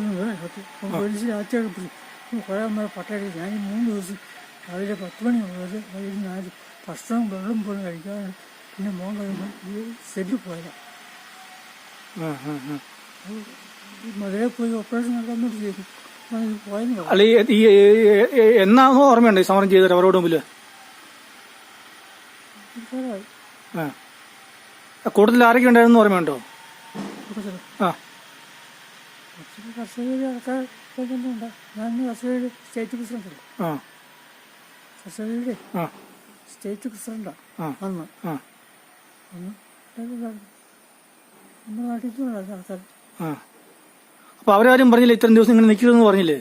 നിന്ന് സത്യം. പോലീസിൽ ആദ്യമൊക്കെ പിടിച്ചു കുറേ അമ്മ പട്ടടി ഞാൻ ഈ മൂന്ന് ദിവസം രാവിലെ പത്ത് മണി മുതൽ വൈകിട്ട് നാല് ഭക്ഷണം വെള്ളം പോലും കഴിക്കാതെ പിന്നെ മോൻ കഴിയുമ്പോൾ ഈ ആ, ആ. മധുരയിൽ പോയി ഓപ്പറേഷൻ നടക്കാൻ ചെയ്തു. അല്ല ഈ- എന്നാണോ ഓർമ്മയുണ്ട് ഈ സമരം ചെയ്തത് അവരോട് മുമ്പിൽ ആ. കൂടുതൽ ആരൊക്കെ ഉണ്ടായിരുന്നു ഓർമ്മയുണ്ടോ? ആ. ഞാൻ സ്റ്റേറ്റ് പ്രസിഡന്റ് ആ. ആ. സ്റ്റേറ്റ് പ്രസിഡന്റാണ് അന്ന് അന്ന് ആ. അപ്പൊ അവരാരും പറഞ്ഞില്ല ഇത്രയും ദിവസം ഇങ്ങനെ നിൽക്കരുതെന്ന് പറഞ്ഞില്ലേ?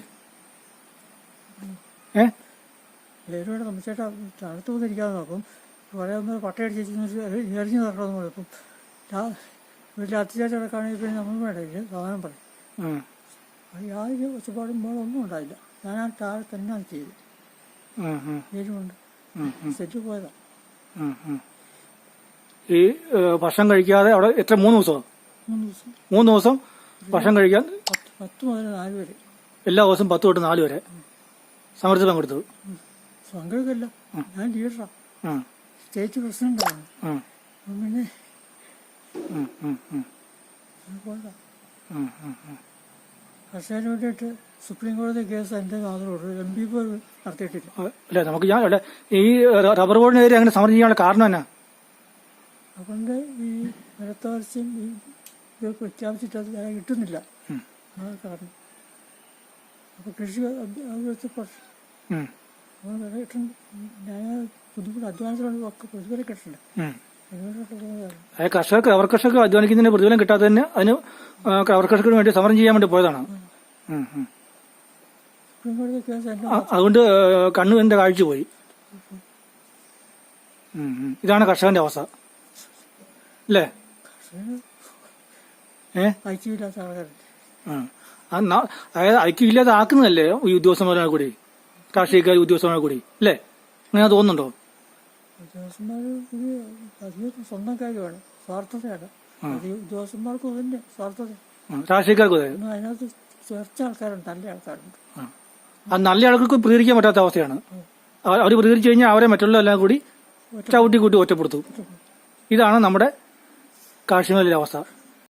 ഏ? എല്ലാവരും നമ്മച്ചേട്ടാ തണുത്ത് വന്നിരിക്കാതെ നോക്കും കുറേ ഒന്ന് പട്ടയടിച്ച് എറിഞ്ഞു നടക്കണമെന്ന് പറയും ഞാൻ വീട്ടിൽ അത്യാവശ്യം കിടക്കുകയാണെങ്കിൽ പിന്നെ നമ്മൾ വേണ്ടില്ല സാധനം പറയും. യാതൊരു ഒച്ചപ്പാടും മോളൊന്നും ഉണ്ടായില്ല. ഞാൻ ആ താഴെ തന്നെയാണ് ചെയ്തത്. ചെയ്തുകൊണ്ട് സെറ്റ് പോയതാണ്. ഈ ഭക്ഷണം കഴിക്കാതെ അവിടെ എത്ര മൂന്ന് ദിവസം. മൂന്ന് ദിവസം ഭക്ഷണം കഴിക്കാൻ? പത്ത് മുതൽ നാല് വരെ. എല്ലാ ദിവസവും പത്ത് തൊട്ട് നാല് വരെ. സമരത്തിൽ പങ്കെടുത്തു പങ്കെടുക്കല്ല ഞാൻ ലീഡറാ. സ്റ്റേറ്റ് പ്രസിഡന്റാണ്. പിന്നെ ഉം, ഞാൻ. കർഷകന് വേണ്ടിയിട്ട് സുപ്രീം കോടതി കേസ് എന്റെ ഉള്ളൂ എം പി നടത്തിയിട്ടില്ല. അല്ല നമുക്ക് ഞാൻ അല്ല ഈ റബ്ബർ ബോർഡിനെതിരെ അങ്ങനെ സമരം ചെയ്യാനുള്ള കാരണം എന്നാ? അതുകൊണ്ട് ഈ നിരത്താഴ്ചയും ഈ ഇതൊക്കെ പ്രഖ്യാപിച്ചിട്ട് അത് വില കിട്ടുന്നില്ല. അതാണ് കാരണം. അപ്പോൾ കൃഷി വില കിട്ടുന്നുണ്ട് ഞാൻ ബുദ്ധിമുട്ട് അധ്വാനത്തിലുള്ള ഒക്കെ പ്രതിഫലം കിട്ടുന്നുണ്ട്. അതായത് കർഷകർക്ക് അവർ കർഷകർക്ക് അധ്വാനിക്കുന്നതിന് പ്രതിഫലം തന്നെ അതിന് അവർ കർഷകർക്ക് വേണ്ടി സമരം ചെയ്യാൻ വേണ്ടി പോയതാണ്. അതുകൊണ്ട് കണ്ണു എന്റെ കാഴ്ച പോയി. ഇതാണ് കർഷകന്റെ അവസ്ഥ. അല്ലേ? അതായത് ഐക്യമില്ലാതെ ആക്കുന്നതല്ലേ ഈ ഉദ്യോഗസ്ഥന്മാരെ കൂടി? രാഷ്ട്രീയക്കാർ ഉദ്യോഗസ്ഥന്മാരെ കൂടി. അല്ലേ? അങ്ങനെ തോന്നുന്നുണ്ടോ? ഉദ്യോഗസ്ഥന്മാർ ഇത് അധികം സ്വന്തം കാര്യമാണ് സ്വാർത്ഥതയാണ്. അധികം ഉദ്യോഗസ്ഥന്മാർക്കും അതിന്റെ സ്വാർത്ഥത രാഷ്ട്രീയക്കാർക്കും അതിനകത്ത് ചേർച്ച ആൾക്കാരുണ്ട് നല്ല ആൾക്കാരുണ്ട്. ആ. നല്ല ആൾക്കാർക്ക് പ്രതികരിക്കാൻ പറ്റാത്ത അവസ്ഥയാണ്. അവർ പ്രതികരിച്ചു കഴിഞ്ഞാൽ അവരെ മറ്റുള്ള എല്ലാം കൂടി ചവിട്ടി കൂട്ടി ഒറ്റപ്പെടുത്തും. ഇതാണ് നമ്മുടെ കാർഷിക അവസ്ഥ.